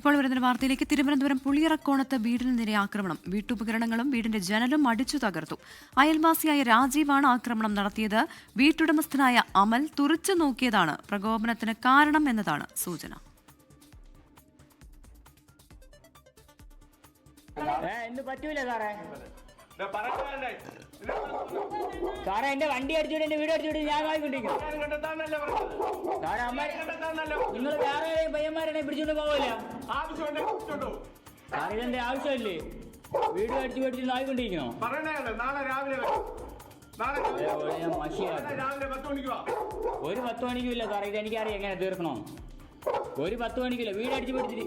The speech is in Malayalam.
ഇപ്പോൾ വരുന്ന വാർത്തയിലേക്ക് തിരുവനന്തപുരം പുളിയറക്കോണത്ത് വീടിന് നേരെ ആക്രമണം. വീട്ടുപകരണങ്ങളും വീടിന്റെ ജനലും അടിച്ചു തകർത്തു. അയൽവാസിയായ രാജീവാണ് ആക്രമണം നടത്തിയത്. വീട്ടുടമസ്ഥനായ അമൽ തുറച്ചു നോക്കിയതാണ്. പ്രകോപനത്തിന് കാരണം എന്നതാണ് സൂചന. പറ്റൂല സാറേ. സാറേ എന്റെ വണ്ടി അടിച്ചുവിട്ട് എന്റെ വീട് അടിച്ചുവിട്ട് ഞാൻ വാങ്ങിക്കൊണ്ടിരിക്കും സാറേ അമ്മ നിങ്ങൾ വേറെ ഏതെങ്കിലും പയ്യന്മാരെ പിടിച്ചോണ്ട് പോവില്ല ഇതെന്റെ ആവശ്യമില്ലേ? വീട് അടിച്ചു പേടിച്ച് വാങ്ങിക്കൊണ്ടിരിക്കണോ പറയണേ നാളെ രാവിലെ ഒരു പത്ത് മണിക്കും ഇല്ല സാറേ ഇത് എനിക്കറിയാം എങ്ങനെ തീർക്കണോ. ഒരു പത്ത് മണിക്കില്ല വീട് അടിച്ചു പിടിച്ചിട്ട്